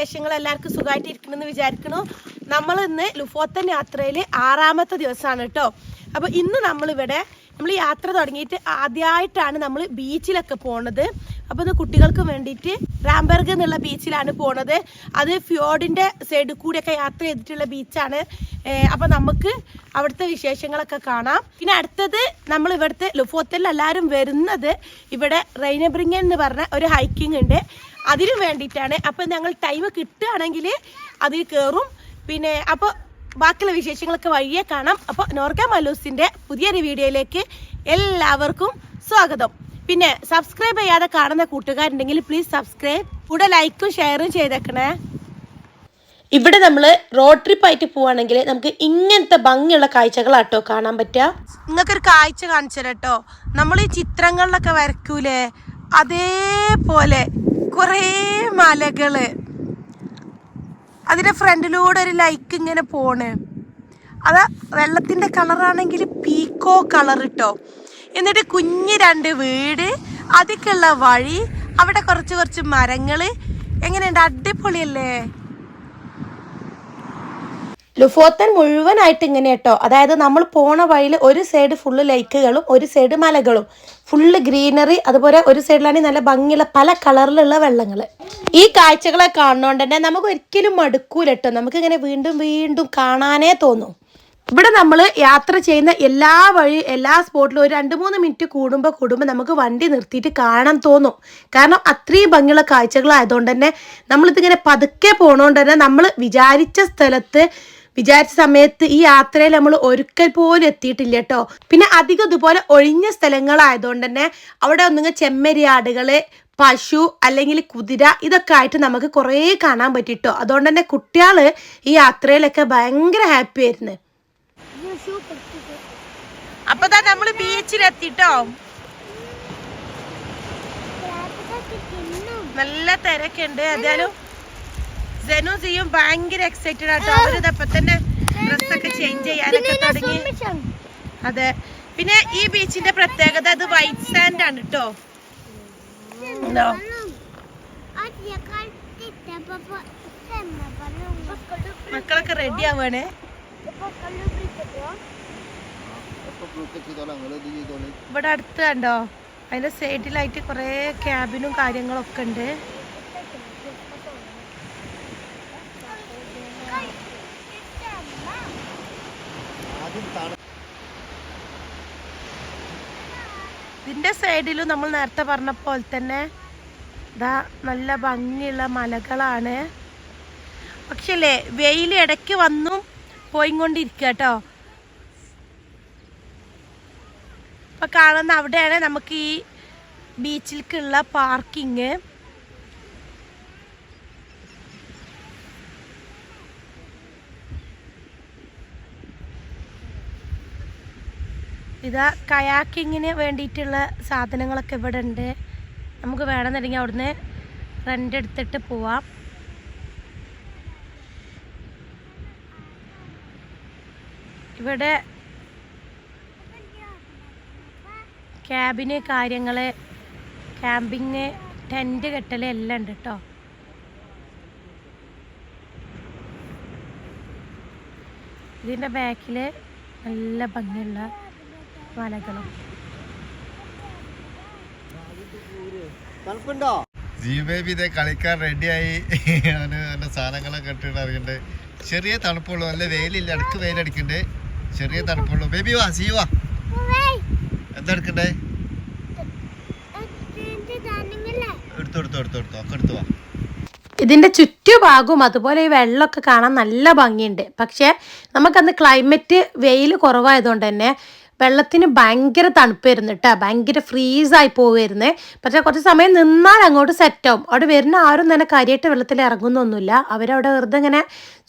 വിശേഷങ്ങൾ എല്ലാവർക്കും സുഖമായിട്ട് ഇരിക്കണമെന്ന് വിചാരിക്കണു നമ്മൾ ഇന്ന് ലുഫോത്തൻ യാത്രയിൽ ആറാമത്തെ ദിവസമാണ് കേട്ടോ. അപ്പോൾ ഇന്ന് നമ്മളിവിടെ നമ്മൾ യാത്ര തുടങ്ങിയിട്ട് ആദ്യമായിട്ടാണ് നമ്മൾ ബീച്ചിലൊക്കെ പോണത്. അപ്പോൾ ഇത് കുട്ടികൾക്ക് വേണ്ടിയിട്ട് റാംബർഗ് എന്നുള്ള ബീച്ചിലാണ് പോണത്. അത് ഫ്യോഡിന്റെ സൈഡിൽ കൂടിയൊക്കെ യാത്ര ചെയ്തിട്ടുള്ള ബീച്ചാണ്. അപ്പോൾ നമുക്ക് അവിടുത്തെ വിശേഷങ്ങളൊക്കെ കാണാം. പിന്നെ അടുത്തത് നമ്മൾ ഇവിടുത്തെ ലുഫോത്തലിൽ എല്ലാവരും വരുന്നത് ഇവിടെ റൈനബ്രിങ്ങൻ എന്ന് പറഞ്ഞ ഒരു ഹൈക്കിംഗ് ഉണ്ട്. അതിനു വേണ്ടിയിട്ടാണ്. അപ്പം ഞങ്ങൾ ടൈം കിട്ടുകയാണെങ്കിൽ അതിൽ കയറും പിന്നെ അപ്പോൾ ബാക്കിയുള്ള വിശേഷങ്ങളൊക്കെ വഴിയെ കാണാം. അപ്പോൾ നോർക്ക മലൂസിന്റെ പുതിയൊരു വീഡിയോയിലേക്ക് എല്ലാവർക്കും സ്വാഗതം. പിന്നെ സബ്സ്ക്രൈബ് ചെയ്യാതെ കാണുന്ന കൂട്ടുകാരുണ്ടെങ്കിൽ പ്ലീസ് സബ്സ്ക്രൈബ് കൂടെ ലൈക്കും ഷെയറും ചെയ്തേക്കണേ. ഇവിടെ നമ്മൾ റോഡ് ട്രിപ്പ് ആയിട്ട് പോവാണെങ്കിൽ നമുക്ക് ഇങ്ങനത്തെ ഭംഗിയുള്ള കാഴ്ചകളാട്ടോ കാണാൻ പറ്റുക. നിങ്ങൾക്കൊരു കാഴ്ച കാണിച്ചു നമ്മൾ ഈ ചിത്രങ്ങളിലൊക്കെ വരക്കൂലേ അതേപോലെ കുറേ മലകൾ. അതിന്റെ ഫ്രണ്ടിലൂടെ ഒരു ലൈക്ക് ഇങ്ങനെ പോണ്. അത് വെള്ളത്തിന്റെ കളറാണെങ്കിൽ പീക്കോ കളർ ഇട്ടോ എന്നിട്ട് കുഞ്ഞ് രണ്ട് വീട് അതിക്കുള്ള വഴി അവിടെ കുറച്ച് കുറച്ച് മരങ്ങൾ എങ്ങനെയുണ്ട്? അടിപൊളിയല്ലേ? ലുഫോത്തൻ മുഴുവനായിട്ട് ഇങ്ങനെ കേട്ടോ അതായത് നമ്മൾ പോണ വഴിയിൽ ഒരു സൈഡ് ഫുള്ള് ലൈക്കുകളും ഒരു സൈഡ് മലകളും. ഫുള്ള് ഗ്രീനറി അതുപോലെ ഒരു സൈഡിലാണെങ്കിൽ നല്ല ഭംഗിയുള്ള പല കളറിലുള്ള വെള്ളങ്ങൾ ഈ കാഴ്ചകളെ കാണുന്നോണ്ട് തന്നെ നമുക്ക് ഒരിക്കലും നമുക്ക് ഇങ്ങനെ വീണ്ടും വീണ്ടും കാണാനേ തോന്നും. ഇവിടെ നമ്മൾ യാത്ര ചെയ്യുന്ന എല്ലാ വഴി എല്ലാ സ്പോട്ടിലും ഒരു രണ്ട് മൂന്ന് മിനിറ്റ് കൂടുമ്പോൾ കൂടുമ്പോൾ നമുക്ക് വണ്ടി നിർത്തിയിട്ട് കാണാൻ തോന്നും. കാരണം അത്രയും ഭംഗിയുള്ള കാഴ്ചകളായതുകൊണ്ട് തന്നെ നമ്മളിതിങ്ങനെ പതുക്കെ പോണോണ്ട് തന്നെ നമ്മൾ വിചാരിച്ച സ്ഥലത്ത് വിചാരിച്ച സമയത്ത് ഈ യാത്രയിൽ നമ്മൾ ഒരിക്കൽ പോലും എത്തിയിട്ടില്ല കേട്ടോ. പിന്നെ അധികം ഇതുപോലെ ഒഴിഞ്ഞ സ്ഥലങ്ങളായതുകൊണ്ട് തന്നെ അവിടെ ഒന്നുങ്ങ ചെമ്മരിയാടുകൾ പശു അല്ലെങ്കിൽ കുതിര ഇതൊക്കെ ആയിട്ട് നമുക്ക് കുറേ കാണാൻ പറ്റിട്ടോ അതുകൊണ്ട് തന്നെ കുട്ടികൾ ഈ യാത്രയിലൊക്കെ ഭയങ്കര ഹാപ്പി ആയിരുന്നു. അപ്പൊ നമ്മൾ ബീച്ചിലെത്തിട്ടോ? നല്ല തിരക്കുണ്ട്. ഏതായാലും ജനു ചെയ്യും. ഭയങ്കര എക്സൈറ്റഡ് ആട്ടോ. അവരിതപ്പൊ തന്നെ ഡ്രസ്സൊക്കെ ചേഞ്ച് ചെയ്യാനൊക്കെ തുടങ്ങി. അതെ. പിന്നെ ഈ ബീച്ചിന്റെ പ്രത്യേകത അത് വൈറ്റ് സാൻഡ് ആണ് കേട്ടോ? മക്കളൊക്കെ റെഡി ആവണേ ഇവിടെ അടുത്ത് കണ്ടോ? അതിന്റെ സൈഡിലായിട്ട് കുറെ ക്യാബിനും കാര്യങ്ങളൊക്കെ ഉണ്ട്. ഇതിന്റെ സൈഡിലും നമ്മൾ നേരത്തെ പറഞ്ഞ പോലെ തന്നെ ഇതാ നല്ല ഭംഗിയുള്ള മലകളാണ്. പക്ഷേ വെയിൽ ഇടയ്ക്ക് വന്നും പോയിക്കൊണ്ടിരിക്കുക കേട്ടോ ഇപ്പൊ കാണുന്ന അവിടെയാണ് നമുക്ക് ഈ ബീച്ചിലേക്കുള്ള പാർക്കിങ്. ഇതാ കയാക്കിങ്ങിന് വേണ്ടിയിട്ടുള്ള സാധനങ്ങളൊക്കെ ഇവിടെ ഉണ്ട്. നമുക്ക് വേണമെന്നുണ്ടെങ്കിൽ അവിടുന്ന് റെന്റ് എടുത്തിട്ട് പോവാം. ഇവിടെ ക്യാബിന് കാര്യങ്ങൾ ക്യാമ്പിങ് ടെന്റ് കെട്ടൽ എല്ലാം ഉണ്ട് കേട്ടോ ഇതിന്റെ ബാക്കിൽ നല്ല ഭംഗിയുള്ള മലകളും തണുപ്പുണ്ടോ ജി ബേബി ഇതേ കളിക്കാൻ റെഡിയായി അവന് നല്ല സാധനങ്ങളൊക്കെ ഇട്ടിട്ട് ഇറങ്ങുന്നുണ്ട് ചെറിയ തണുപ്പുള്ളൂ. നല്ല വെയിലില്ല. അടുത്ത് വെയിലടിക്കണ്ട്. ചെറിയ തണുപ്പുള്ളൂ. ബേബി വാ സീ വാ. എന്താ എടുക്കണ്ടേ? എടുത്തു എടുത്തു എടുത്തു എടുത്തു. ഒക്കെ എടുത്തു വാ. ഇതിന്റെ ചുറ്റുഭാഗവും അതുപോലെ ഈ വെള്ളമൊക്കെ കാണാൻ നല്ല ഭംഗിയുണ്ട്. പക്ഷേ നമുക്കന്ന് ക്ലൈമറ്റ് വെയിൽ കുറവായതുകൊണ്ട് തന്നെ വെള്ളത്തിന് ഭയങ്കര തണുപ്പായിരുന്നു കേട്ടോ ഭയങ്കര ഫ്രീസ് ആയി പോവുമായിരുന്നു പക്ഷേ കുറച്ച് സമയം നിന്നാൽ അങ്ങോട്ട് സെറ്റ് ആവും. അവിടെ വരുന്ന ആരും തന്നെ കാര്യമായിട്ട് വെള്ളത്തിൽ ഇറങ്ങുന്നൊന്നുമില്ല. അവരവിടെ വെറുതെ ഇങ്ങനെ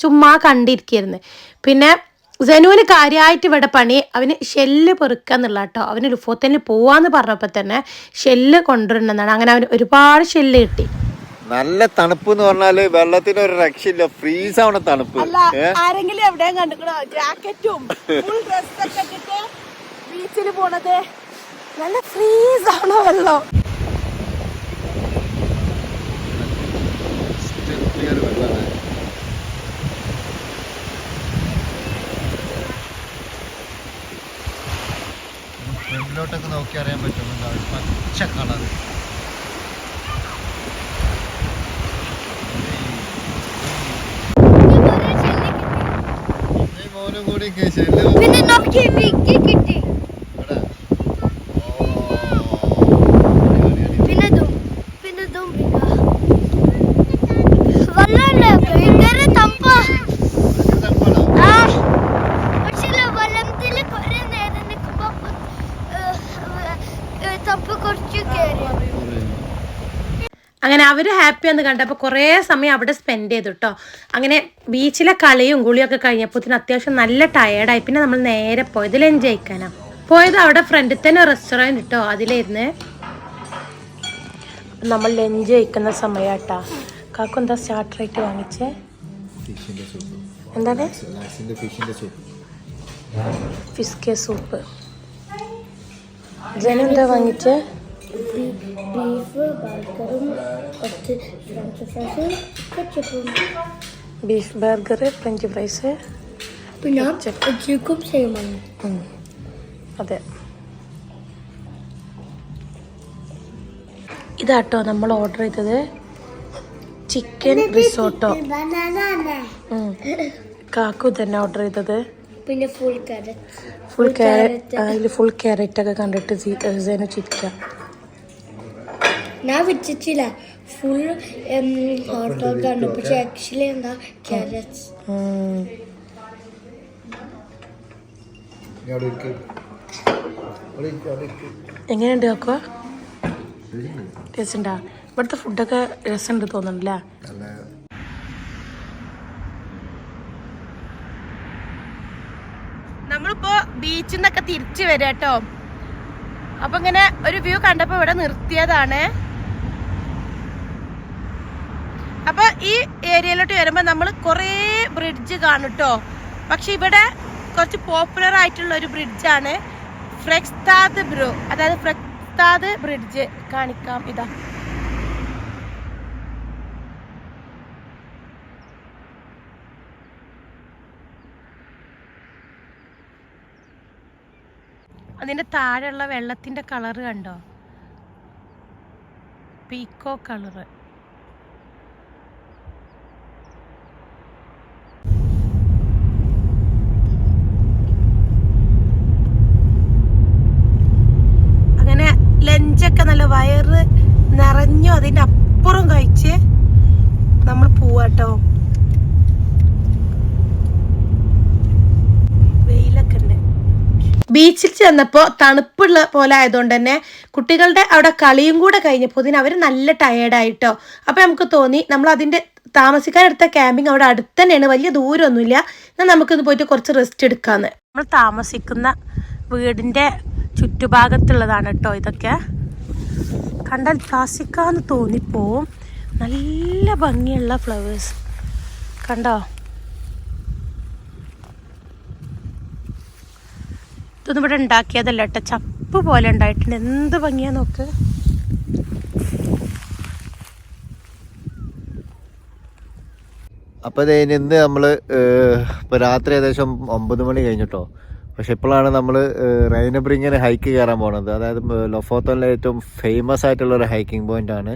ചുമ്മാ കണ്ടിരിക്കുകയായിരുന്നു പിന്നെ ജനുവിന് കാര്യമായിട്ട് ഇവിടെ പണി. അവന് ഷെല്ല് പെറുക്കുക എന്നുള്ള കേട്ടോ അവന് ലുഫോത്തനിൽ പോവാന്ന് പറഞ്ഞപ്പോൾ തന്നെ ഷെല്ല് കൊണ്ടുവരണമെന്നാണ്. അങ്ങനെ അവന് ഒരുപാട് ഷെല്ല് കിട്ടി. നല്ല തണുപ്പ് എന്ന് പറഞ്ഞാൽ വെള്ളത്തിന് ഒരു രക്ഷയില്ല. ഫ്രീസ് ആവണ തണുപ്പ് ആരെങ്കിലും എവിടെയും കണ്ടുക്കണോ ജാക്കറ്റും ഫുൾ ഡ്രസ്സൊക്കെ ഇട്ടിട്ട് ബീച്ചിൽ പോണത്. നല്ല ഫ്രീസ് ഫ്രീസാണ് വെള്ളം. ോട്ടൊക്കെ നോക്കി അറിയാൻ പറ്റുന്നുണ്ട് പച്ച കളർ മോനും കൂടി കിട്ടി. അവർ ഹാപ്പി എന്ന് കണ്ടപ്പോൾ കുറേ സമയം അവിടെ സ്പെൻഡ് ചെയ്തു കേട്ടോ അങ്ങനെ ബീച്ചിലെ കളിയും കുളിയൊക്കെ കഴിഞ്ഞപ്പോൾ അത്യാവശ്യം നല്ല ടയേർഡായി പിന്നെ നമ്മൾ നേരെ പോയത് ലഞ്ച് കഴിക്കാനാണ് പോയത് അവിടെ ഫ്രണ്ടിൽ തന്നെ റെസ്റ്റോറന്റ് കേട്ടോ അതിലിരുന്ന് നമ്മൾ ലഞ്ച് കഴിക്കുന്ന സമയട്ടാ. കാക്കു എന്താ സ്റ്റാർട്ടർ ആയിട്ട് വാങ്ങിച്ചേ? എന്താണ്? ഫിസ്കെ സൂപ്പ് ജനെന്താ വാങ്ങിച്ചേ? ബീഫ് ബർഗറും കുറച്ച് ഫ്രഞ്ച് ഫ്രൈസും കെച്ചപ്പും ബീഫ് ബർഗർ ഫ്രഞ്ച് ഫ്രൈസ് പിന്നെ ചിക്കും ചെയ്യുമാണ് അതെ. ഇതാട്ടോ നമ്മൾ ഓർഡർ ചെയ്തത്. Chicken risotto. കാക്കു തന്നെ ഓർഡർ ചെയ്തത്. പിന്നെ ഫുൾ കാരറ്റ് ഫുൾ ക്യാരറ്റ് അതിൽ ഫുൾ ക്യാരറ്റ് ഒക്കെ കണ്ടിട്ട് സീനു ചിരിക്കാം. ഞാൻ വെച്ചിട്ടില്ല ഫുൾ ഹോട്ട് ഡോഗ് ആണ്. പക്ഷെ ആക്ച്വലി എന്താ ക്യാരറ്റ്സ്. എങ്ങനെയുണ്ട് കാക്കോ ടേസ്റ്റ് ഉണ്ടാ ഇവിടുത്തെ ഫുഡൊക്കെ രസമുണ്ട് തോന്നുന്നുണ്ടല്ലേ? നമ്മളിപ്പോ ബീച്ചിൽ നിന്നൊക്കെ തിരിച്ചു വരാട്ടോ. അപ്പൊ ഇങ്ങനെ ഒരു വ്യൂ കണ്ടപ്പോ ഇവിടെ നിർത്തിയതാണ്. അപ്പൊ ഈ ഏരിയയിലോട്ട് വരുമ്പോ നമ്മൾ കുറേ ബ്രിഡ്ജ് കാണും കേട്ടോ പക്ഷെ ഇവിടെ കുറച്ച് പോപ്പുലർ ആയിട്ടുള്ള ഒരു ബ്രിഡ്ജാണ് ഫ്രെക്സ്താദ് ബ്രോ അതായത് ഫ്രെക്സ്താദ് ബ്രിഡ്ജ് കാണിക്കാം. ഇതാ. അതിന്റെ താഴെയുള്ള വെള്ളത്തിന്റെ കളറ് കണ്ടോ? പീക്കോ കളറ് അങ്ങനെ ലഞ്ചൊക്കെ നല്ല വയറ് നിറഞ്ഞു അതിന്റെ അപ്പുറം കഴിച്ച് നമ്മൾ പോവാട്ടോ. വെയിലൊക്കെ ഉണ്ട്. ബീച്ചിൽ ചെന്നപ്പോൾ തണുപ്പുള്ള പോലെ ആയതുകൊണ്ട് തന്നെ കുട്ടികളുടെ അവിടെ കളിയും കൂടെ കഴിഞ്ഞപ്പോൾ ഇതിന് അവർ നല്ല ടയേർഡായിട്ടോ അപ്പോൾ നമുക്ക് തോന്നി നമ്മൾ അതിന്റെ താമസിക്കാനെടുത്ത ക്യാമ്പിംഗ് അവിടെ അടുത്ത് തന്നെയാണ് വലിയ ദൂരമൊന്നുമില്ല. എന്നാൽ നമുക്കിന്ന് പോയിട്ട് കുറച്ച് റെസ്റ്റ് എടുക്കാമെന്ന് നമ്മൾ താമസിക്കുന്ന വീടിന്റെ ചുറ്റുഭാഗത്തുള്ളതാണ് കേട്ടോ ഇതൊക്കെ. കണ്ടാൽ താമസിക്കാന്ന് തോന്നിപ്പോവും നല്ല ഭംഗിയുള്ള ഫ്ലവേഴ്സ് കണ്ടോ? ഇതൊന്നും ഇവിടെ ഉണ്ടാക്കിയതല്ല കേട്ടോ. ചപ്പ് പോലെ ഉണ്ടായിട്ടുണ്ട്. എന്ത് ഭംഗിയാ നോക്ക്. കഴിഞ്ഞ് ഇന്ന് നമ്മൾ ഇപ്പോൾ രാത്രി ഏകദേശം ഒമ്പത് മണി കഴിഞ്ഞിട്ടോ. പക്ഷെ ഇപ്പോഴാണ് നമ്മൾ റൈനബ്രിങ്ങിന് ഹൈക്ക് കയറാൻ പോണത്. അതായത് ലൊഫോത്തോണിലെ ഏറ്റവും ഫേമസ് ആയിട്ടുള്ള ഒരു ഹൈക്കിംഗ് പോയിന്റ് ആണ്.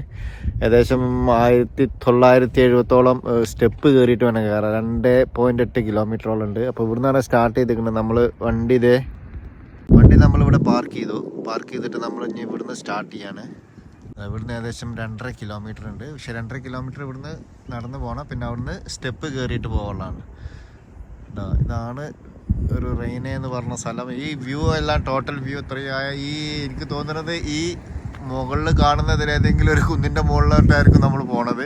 ഏകദേശം ആയിരത്തി തൊള്ളായിരത്തി എഴുപത്തോളം സ്റ്റെപ്പ് കയറിയിട്ട് വേണം കയറാൻ. രണ്ട് പോയിന്റ് എട്ട് കിലോമീറ്ററോളം ഉണ്ട്. അപ്പോൾ ഇവിടുന്നാണ് സ്റ്റാർട്ട് ചെയ്തിരിക്കുന്നത് നമ്മൾ വണ്ടി ഇതേ വണ്ടി നമ്മളിവിടെ പാർക്ക് ചെയ്തു. പാർക്ക് ചെയ്തിട്ട് നമ്മൾ ഇനി ഇവിടുന്ന് സ്റ്റാർട്ട് ചെയ്യാണ്. ഇവിടുന്ന് ഏകദേശം രണ്ടര കിലോമീറ്റർ ഉണ്ട്. പക്ഷെ രണ്ടര കിലോമീറ്റർ ഇവിടുന്ന് നടന്ന് പോകണം പിന്നെ അവിടുന്ന് സ്റ്റെപ്പ് കയറിയിട്ട് പോകാനുള്ളതാണ് ഇതാ ഇതാണ് ഒരു റെയിനെ എന്ന് പറഞ്ഞ സ്ഥലം. ഈ വ്യൂ എല്ലാം ടോട്ടൽ വ്യൂ എത്രയായ ഈ എനിക്ക് തോന്നുന്നത് ഈ മുകളിൽ കാണുന്നതിൽ ഏതെങ്കിലും ഒരു കുന്നിന്റെ മുകളിലോട്ടായിരിക്കും നമ്മൾ പോണത്.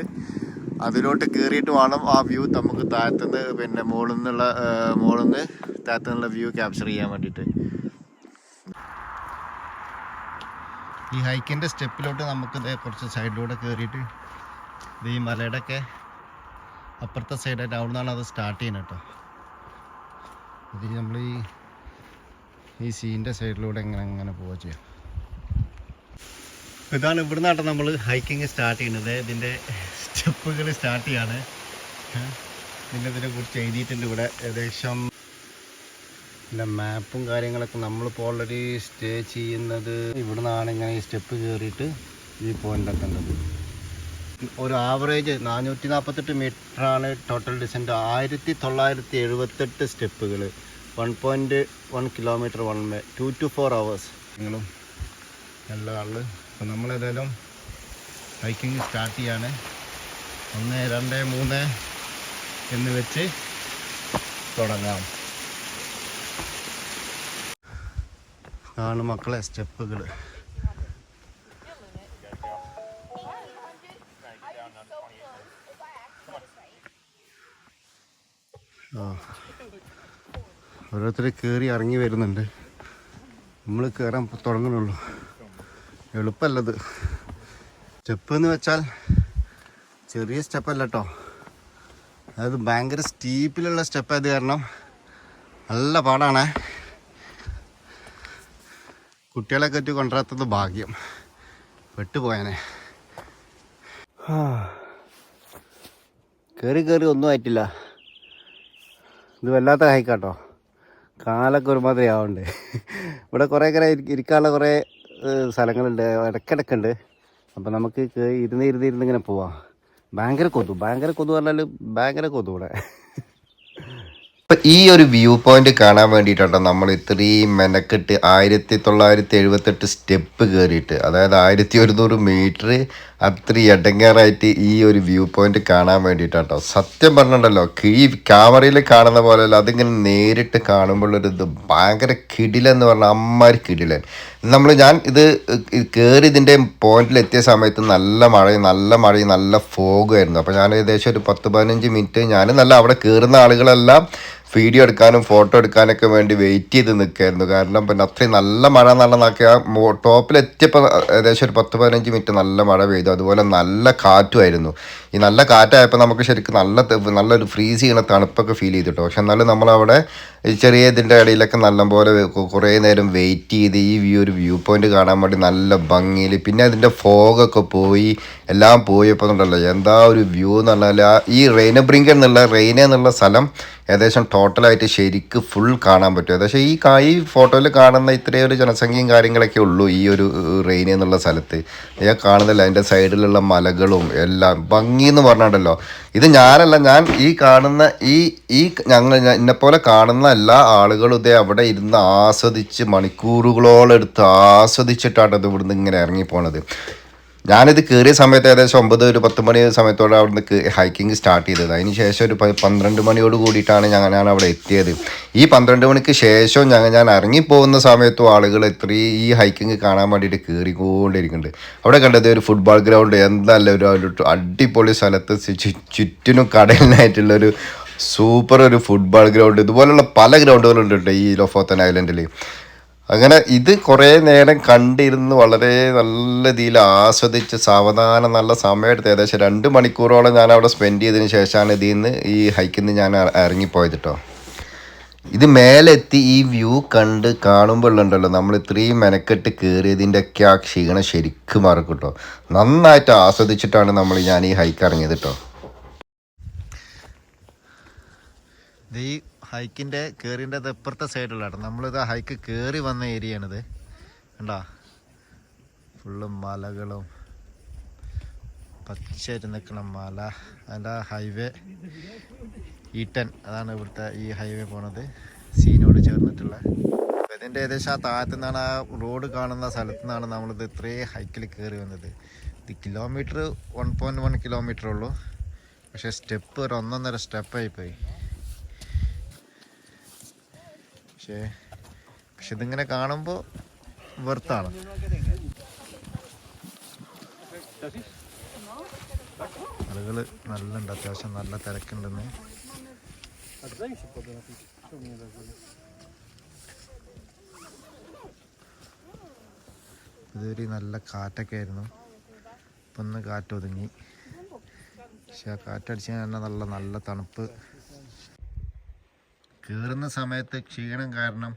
അതിലോട്ട് കയറിയിട്ട് വേണം ആ വ്യൂ നമുക്ക് താഴത്തുനിന്ന് പിന്നെ മുകളിൽ നിന്നുള്ള മുകളിൽ നിന്ന് താഴത്തുനിന്നുള്ള വ്യൂ ക്യാപ്ചർ ചെയ്യാൻ വേണ്ടിയിട്ട്. ഈ ഹൈക്കിന്റെ സ്റ്റെപ്പിലോട്ട് നമുക്ക് കുറച്ച് സൈഡിലൂടെ കയറിയിട്ട് ഈ മലയുടെ ഒക്കെ അപ്പുറത്തെ സൈഡായിട്ട് അവിടെ നിന്നാണ് അത് സ്റ്റാർട്ട് ചെയ്യുന്നത് കേട്ടോ. ഇത് നമ്മൾ ഈ ഈ സീന്റെ സൈഡിലൂടെ എങ്ങനെ അങ്ങനെ പോവുക ചെയ്യാം. ഇതാണ് ഇവിടെ നിന്നാണ് നമ്മൾ ഹൈക്കിങ് സ്റ്റാർട്ട് ചെയ്യുന്നത്. ഇതിന്റെ സ്റ്റെപ്പുകൾ സ്റ്റാർട്ട് ചെയ്യാണ്. പിന്നെ ഇതിനെ കുറിച്ച് എഴുതിയിട്ടുണ്ട് ഇവിടെ. ഏകദേശം പിന്നെ മാപ്പും കാര്യങ്ങളൊക്കെ നമ്മളിപ്പോൾ ഓൾറെഡി സ്റ്റേ ചെയ്യുന്നത് ഇവിടെ നിന്നാണ് ഇങ്ങനെ ഈ സ്റ്റെപ്പ് കയറിയിട്ട് ഈ പോയിന്റ് എത്തേണ്ടത് ഒരു ആവറേജ് നാനൂറ്റി നാൽപ്പത്തെട്ട് മീറ്ററാണ് ടോട്ടൽ ഡിസ്റ്റൻസ് ആയിരത്തി തൊള്ളായിരത്തി എഴുപത്തെട്ട് സ്റ്റെപ്പുകൾ one point one kilometre one May two two four hours നിങ്ങളും നല്ല ആൾ. അപ്പോൾ നമ്മളേതായാലും ഹൈക്കിംഗ് സ്റ്റാർട്ട് ചെയ്യാണ്. ഒന്ന് രണ്ട് മൂന്ന് എന്ന് വെച്ച് തുടങ്ങാം. ആണ് മക്കളെ സ്റ്റെപ്പുകൾ ഓരോരുത്തർ കയറി ഇറങ്ങി വരുന്നുണ്ട്. നമ്മൾ കയറാൻ തുടങ്ങണുള്ളൂ. എളുപ്പമല്ലത് സ്റ്റെപ്പ് എന്ന് വെച്ചാൽ ചെറിയ സ്റ്റെപ്പല്ല കേട്ടോ അതായത് ഭയങ്കര സ്റ്റീപ്പിലുള്ള സ്റ്റെപ്പ് ആയത് കാരണം നല്ല പാടാണ്. കുട്ടികളെ കയറ്റി കൊണ്ടുവരാത്തത് ഭാഗ്യം. പെട്ടുപോയനെ. കയറി കയറി ഒന്നും ആയിട്ടില്ല. ഇത് വല്ലാത്ത ഹൈക്കാട്ടോ കാലൊക്കെ ഒരുമാതിരി ആവുന്നുണ്ട് ഇവിടെ കുറേ കുറേ ഇരിക്കാനുള്ള കുറേ സ്ഥലങ്ങളുണ്ട്. ഇടയ്ക്കിടയ്ക്കുണ്ട്. അപ്പോൾ നമുക്ക് ഇരുന്ന് ഇരുന്ന് ഇരുന്ന് ഇങ്ങനെ പോവാം. ഭയങ്കര കൊതു. ഭയങ്കര കൊതു പറഞ്ഞാൽ ഭയങ്കര കൊതു ഇവിടെ. ഈ ഒരു വ്യൂ പോയിന്റ് കാണാൻ വേണ്ടിയിട്ടാണ് നമ്മൾ ഇത്രയും മെനക്കെട്ട് ആയിരത്തി തൊള്ളായിരത്തി എഴുപത്തെട്ട് സ്റ്റെപ്പ് കയറിയിട്ട് അതായത് ആയിരത്തി ഒരുന്നൂറ് മീറ്റർ അത്രയും ഇടങ്ങേറായിട്ട് ഈ ഒരു വ്യൂ പോയിന്റ് കാണാൻ വേണ്ടിയിട്ടാട്ടോ. സത്യം പറഞ്ഞിട്ടുണ്ടല്ലോ ഈ ക്യാമറയിൽ കാണുന്ന പോലെയല്ല അതിങ്ങനെ നേരിട്ട് കാണുമ്പോഴൊരു ഇത് ഭയങ്കര കിടിലെന്ന് പറഞ്ഞാൽ അമ്മാരി കിടിലൻ. നമ്മൾ ഞാൻ ഇത് കയറി ഇതിന്റെ പോയിന്റിൽ എത്തിയ സമയത്ത് നല്ല മഴയും നല്ല മഴയും നല്ല ഫോഗുമായിരുന്നു അപ്പോൾ ഞാൻ ഏകദേശം ഒരു പത്ത് പതിനഞ്ച് മിനിറ്റ് ഞാൻ നല്ല അവിടെ കയറുന്ന ആളുകളെല്ലാം വീഡിയോ എടുക്കാനും ഫോട്ടോ എടുക്കാനൊക്കെ വേണ്ടി വെയിറ്റ് ചെയ്ത് നിൽക്കായിരുന്നു കാരണം പിന്നെ അത്രയും നല്ല മഴ നല്ല നല്ലതാക്കി ആ ടോപ്പിലെത്തിയപ്പോൾ ഏകദേശം ഒരു പത്ത് പതിനഞ്ച് മിനിറ്റ് നല്ല മഴ പെയ്തു. അതുപോലെ നല്ല കാറ്റുമായിരുന്നു ഈ നല്ല കാറ്റായപ്പോൾ നമുക്ക് ശരിക്കും നല്ല നല്ലൊരു ഫ്രീസ് ചെയ്യണ തണുപ്പൊക്കെ ഫീൽ ചെയ്തിട്ടോ. പക്ഷെ എന്നാലും നമ്മളവിടെ ചെറിയ ഇതിന്റെ ഇടയിലൊക്കെ നല്ലപോലെ കുറേ നേരം വെയിറ്റ് ചെയ്ത് ഈ വ്യൂ ഒരു വ്യൂ പോയിന്റ് കാണാൻ വേണ്ടി നല്ല ഭംഗിയിൽ പിന്നെ അതിന്റെ ഫോഗൊക്കെ പോയി എല്ലാം പോയപ്പോൾ ഉണ്ടല്ലോ എന്താ ഒരു വ്യൂ എന്ന് പറഞ്ഞാൽ ഈ റെയിനബ്രിങ്ക് എന്നുള്ള റെയിന എന്നുള്ള സ്ഥലം ഏകദേശം ടോട്ടലായിട്ട് ശരിക്ക് ഫുൾ കാണാൻ പറ്റും. ഏകദേശം ഈ ഈ ഫോട്ടോയിൽ കാണുന്ന ഇത്രയും ഒരു ജനസംഖ്യയും കാര്യങ്ങളൊക്കെ ഉള്ളൂ ഈ ഒരു റെയിന എന്നുള്ള സ്ഥലത്ത്. ഞാൻ കാണുന്നില്ല അതിന്റെ സൈഡിലുള്ള മലകളും എല്ലാം. ഭംഗി എന്ന് പറഞ്ഞിട്ടുണ്ടല്ലോ ഇത് ഞാനല്ല ഞാൻ ഈ കാണുന്ന ഈ ഈ ഞങ്ങൾ എന്നെപ്പോലെ കാണുന്ന എല്ലാ ആളുകളും ഇതേ അവിടെ ഇരുന്ന് ആസ്വദിച്ച് മണിക്കൂറുകളോളം എടുത്ത് ആസ്വദിച്ചിട്ടാണ് ഇത് ഇവിടുന്ന് ഇങ്ങനെ ഇറങ്ങിപ്പോണത് ഞാനിത് കയറിയ സമയത്ത് ഏകദേശം ഒമ്പത് ഒരു പത്ത് മണി സമയത്തോടെ അവിടുന്ന് ഹൈക്കിംഗ് സ്റ്റാർട്ട് ചെയ്തത്. അതിന് ശേഷം ഒരു പന്ത്രണ്ട് മണിയോട് കൂടിയിട്ടാണ് ഞങ്ങൾ ഞാൻ അവിടെ എത്തിയത്. ഈ പന്ത്രണ്ട് മണിക്ക് ശേഷം ഞങ്ങൾ ഞാൻ ഇറങ്ങിപ്പോകുന്ന സമയത്തും ആളുകൾ ഇത്രയും ഈ ഹൈക്കിംഗ് കാണാൻ വേണ്ടിയിട്ട് കയറിക്കൊണ്ടിരിക്കുന്നുണ്ട് അവിടെ കണ്ടത് ഒരു ഫുട്ബോൾ ഗ്രൗണ്ട് എന്തല്ല ഒരു അടിപൊളി സ്ഥലത്ത് ചുറ്റിനും കടലിനായിട്ടുള്ളൊരു സൂപ്പർ ഒരു ഫുട്ബോൾ ഗ്രൗണ്ട് ഇതുപോലുള്ള പല ഗ്രൗണ്ടുകളുണ്ട് ഈ ലോഫോത്തൻ ഐലൻഡിൽ അങ്ങനെ ഇത് കുറേ നേരം കണ്ടിരുന്ന് വളരെ നല്ല രീതിയിൽ ആസ്വദിച്ച് സാവധാനം നല്ല സമയമെടുത്ത് ഏകദേശം രണ്ട് മണിക്കൂറോളം ഞാൻ അവിടെ സ്പെൻഡ് ചെയ്തതിന് ശേഷമാണ് ഇതിൽ നിന്ന് ഈ ഹൈക്കിൽ നിന്ന് ഞാൻ ഇറ- ഇറങ്ങിപ്പോയത് കേട്ടോ. ഇത് മേലെത്തി ഈ വ്യൂ കണ്ട് കാണുമ്പോഴുണ്ടല്ലോ നമ്മൾ ഇത്രയും മെനക്കെട്ട് കയറിയതിന്റെ ഒക്കെ ആ ക്ഷീണം ശരിക്കും മറക്കും കേട്ടോ. നന്നായിട്ട് ആസ്വദിച്ചിട്ടാണ് നമ്മൾ ഞാൻ ഈ ഹൈക്ക് ഇറങ്ങിയത് കേട്ടോ. ഈ ഹൈക്കിന്റെ കയറിന്റെ ഇപ്പുറത്തെ സൈഡിലാണ് നമ്മളിത് ഹൈക്ക് കയറി വന്ന ഏരിയ ആണിത് കണ്ടാ? ഫുള്ള് മലകളും പച്ചയായിട്ട് നിൽക്കണം മല. അതിന്റെ ഹൈവേ ഈട്ടൻ. അതാണ് ഇവിടുത്തെ ഈ ഹൈവേ പോണത്. സീനോട് ചേർന്നിട്ടുള്ള. ഇതിന്റെ ഏകദേശം ആ താഴത്തു നിന്നാണ് ആ റോഡ് കാണുന്ന സ്ഥലത്തു നിന്നാണ് നമ്മളിത് ഇത്രയും ഹൈക്കിൽ കയറി വന്നത്. ഇത് kilometre one point one kilometre ഉള്ളൂ. പക്ഷേ സ്റ്റെപ്പ് ഒരു ഒന്നൊന്നര സ്റ്റെപ്പായി പോയി പക്ഷേ പക്ഷെ ഇതിങ്ങനെ കാണുമ്പോൾ വെർത്താണ് ആളുകൾ നല്ല ഉണ്ട് അത്യാവശ്യം നല്ല തിരക്കുണ്ടെന്ന്. ഇതൊരു നല്ല കാറ്റൊക്കെ ആയിരുന്നു. ഇപ്പം ഒന്ന് കാറ്റ് ഒതുങ്ങി. പക്ഷെ ആ കാറ്റടിച്ച് നല്ല നല്ല തണുപ്പ്. കയറുന്ന സമയത്ത് ക്ഷീണം കാരണം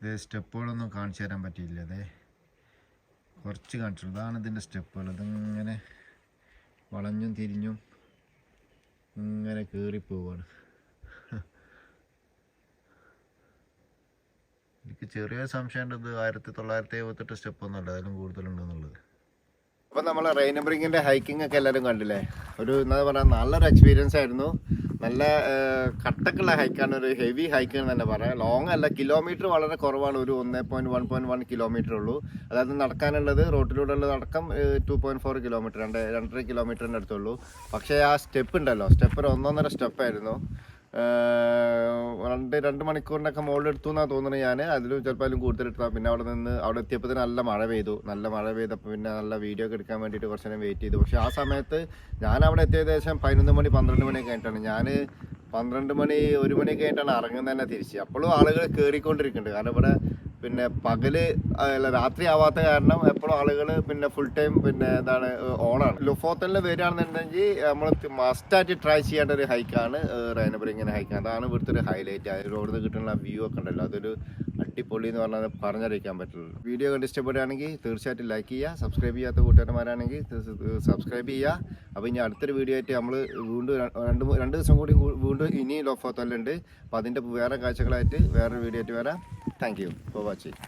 ഇത് സ്റ്റെപ്പുകളൊന്നും കാണിച്ചു തരാൻ പറ്റിയില്ല. അതെ കുറച്ച് കാണിച്ചുള്ളൂ. ഇതാണ് ഇതിന്റെ സ്റ്റെപ്പുകൾ. ഇതിങ്ങനെ വളഞ്ഞും തിരിഞ്ഞും ഇങ്ങനെ കയറിപ്പോവാണ് എനിക്ക് ചെറിയൊരു സംശയം ഉണ്ട് ഇത് ആയിരത്തി തൊള്ളായിരത്തി എഴുപത്തെട്ട് സ്റ്റെപ്പ് ഒന്നുമല്ല അതിലും കൂടുതലുണ്ടെന്നുള്ളത് അപ്പം നമ്മളെ റെയിനബ്രിങ്ങിന്റെ ഹൈക്കിംഗ് ഒക്കെ എല്ലാവരും കണ്ടില്ലേ? ഒരു എന്താ പറയുക നല്ലൊരു എക്സ്പീരിയൻസ് ആയിരുന്നു. നല്ല കട്ടക്കുള്ള ഹൈക്കാണ് ഒരു ഹെവി ഹൈക്ക് എന്ന് തന്നെ പറയാം. ലോങ് അല്ല കിലോമീറ്റർ വളരെ കുറവാണ് ഒരു ഒന്ന് point one point one kilometre ഉള്ളൂ. അതായത് നടക്കാനുള്ളത് റോട്ടിലൂടെ ഉള്ളത് അടക്കം ടു പോയിന്റ് ഫോർ കിലോമീറ്റർ രണ്ട് രണ്ടര കിലോമീറ്ററിന്റെ അടുത്തുള്ളൂ. പക്ഷേ ആ സ്റ്റെപ്പ് ഉണ്ടല്ലോ സ്റ്റെപ്പ് ഒരു ഒന്നൊന്നര സ്റ്റെപ്പായിരുന്നു രണ്ട് രണ്ട് മണിക്കൂറിനൊക്കെ മുകളിൽ എടുത്തു എന്നാണ് തോന്നുന്നത് ഞാൻ അതിലും ചിലപ്പോൾ കൂടുതൽ എടുത്താൽ പിന്നെ അവിടെ നിന്ന് അവിടെ എത്തിയപ്പോൾ നല്ല മഴ പെയ്തു. നല്ല മഴ പെയ്തപ്പോൾ പിന്നെ നല്ല വീഡിയോ ഒക്കെ എടുക്കാൻ വേണ്ടിയിട്ട് കുറച്ച് നേരം വെയിറ്റ് ചെയ്തു. പക്ഷേ ആ സമയത്ത് ഞാൻ അവിടെ എത്തിയ ഏകദേശം പതിനൊന്ന് മണി പന്ത്രണ്ട് മണിയൊക്കെ ആയിട്ടാണ് ഞാൻ പന്ത്രണ്ട് മണി ഒരു മണിയൊക്കെ ആയിട്ടാണ് ഇറങ്ങുന്നത് തന്നെ തിരിച്ച്. അപ്പോഴും ആളുകൾ കയറിക്കൊണ്ടിരിക്കുന്നുണ്ട് കാരണം ഇവിടെ പിന്നെ പകൽ അല്ല രാത്രി ആവാത്ത കാരണം എപ്പോഴും ആളുകൾ പിന്നെ ഫുൾ ടൈം പിന്നെ എന്താണ് ഓണാണ് ലുഫോത്തലിൽ വരികയാണെന്നുണ്ടെങ്കിൽ നമ്മൾ മസ്റ്റായിട്ട് ട്രൈ ചെയ്യേണ്ട ഒരു ഹൈക്കാണ് ഇങ്ങനെ ഹൈക്ക് അതാണ് ഇവിടുത്തെ ഒരു ഹൈലൈറ്റ് ആ റോഡിൽ നിന്ന് കിട്ടുന്ന വ്യൂ ഒക്കെ ഉണ്ടല്ലോ. അതൊരു അടിപൊളി എന്ന് പറഞ്ഞാൽ പറഞ്ഞറിയിക്കാൻ പറ്റുള്ളൂ. വീഡിയോ കണ്ട് ഇഷ്ടപ്പെടുകയാണെങ്കിൽ തീർച്ചയായിട്ടും ലൈക്ക് ചെയ്യുക സബ്സ്ക്രൈബ് ചെയ്യാത്ത കൂട്ടുകാരന്മാരാണെങ്കിൽ സബ്സ്ക്രൈബ് ചെയ്യുക. അപ്പോൾ ഇനി അടുത്തൊരു വീഡിയോ ആയിട്ട് നമ്മൾ വീണ്ടും രണ്ട് രണ്ട് ദിവസം കൂടി വീണ്ടും ഇനി ലോഫോത്തല്ലുണ്ട് അപ്പോൾ അതിന്റെ വേറെ കാഴ്ചകളായിട്ട് വേറൊരു വീഡിയോ ആയിട്ട് വരാം. Thank you for watching